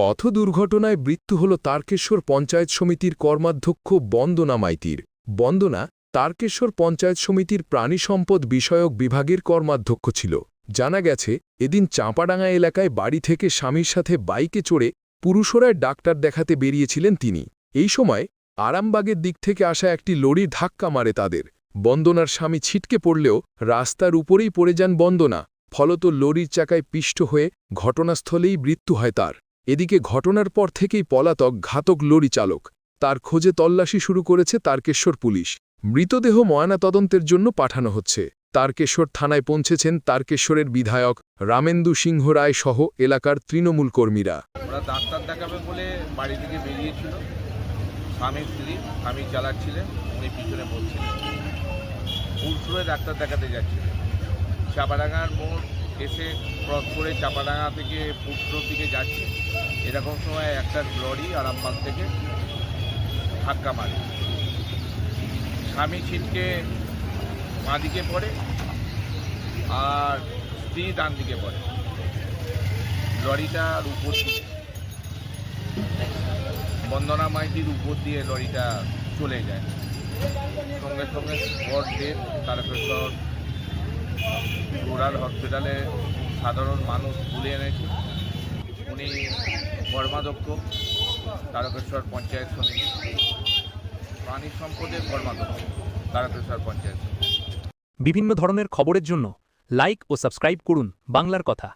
পথ দুর্ঘটনায় মৃত্যু হল তারকেশ্বর পঞ্চায়েত সমিতির কর্মাধ্যক্ষ বন্দনা মাইতির। বন্দনা, তারকেশ্বর পঞ্চায়েত সমিতির প্রাণী সম্পদ বিষয়ক বিভাগের কর্মাধ্যক্ষ ছিল। জানা গেছে, এদিন চাঁপাডাঙ্গা এলাকায় বাড়ি থেকে স্বামীর সাথে বাইকে চড়ে পুরুষরায় ডাক্তার দেখাতে বেরিয়েছিলেন তিনি। এই সময় আরামবাগের দিক থেকে আসা একটি লরির ধাক্কা মারে তাদের। বন্দনার স্বামী ছিটকে পড়লেও রাস্তার উপরেই পড়ে যান বন্দনা। ফলত লরির চাকায় পিষ্ট হয়ে ঘটনাস্থলেই মৃত্যু হয় তার। এদিকে ঘটনার পর থেকেই পলাতক ঘাতক লরি চালক। তার খোঁজে তল্লাশি শুরু করেছে তারকেশ্বর পুলিশ। মৃতদেহ ময়নাতদন্তের জন্য পাঠানো হচ্ছে। তারকেশ্বর থানায় পৌঁছেছেন তারকেশ্বরের বিধায়ক রামেন্দু সিংহ রায় সহ এলাকার তৃণমূল কর্মীরা। ডাক্তার ডাক্তার দেখাতে যাচ্ছিলেন। চাপাডাঙ্গার মোড় এসে ক্রস করে চাপাডাঙ্গা থেকে ফুলসুরের দিকে যাচ্ছে। এরকম সময় একটা লরি আরামবাগ থেকে ধাক্কা মারে। স্বামী ছিটকে দিকে পড়ে আর স্ত্রী ডান দিকে পড়ে। লরিটার উপর দিয়ে, বন্দনা মাইতির উপর দিয়ে লরিটা চলে যায়। সঙ্গে সঙ্গে স্পট ডেট তারকেশ্বর রুরাল হসপিটালে সাধারণ মানুষ তুলে এনেছে। উনি কর্মাধ্যক্ষ, তারকেশ্বর পঞ্চায়েত সমিতি। প্রাণী সম্পদের কর্মাধ্যক্ষ, তারকেশ্বর পঞ্চায়েত বিভিন্ন ধরনের খবরের জন্য লাইক ও সাবস্ক্রাইব করুন বাংলার কথা।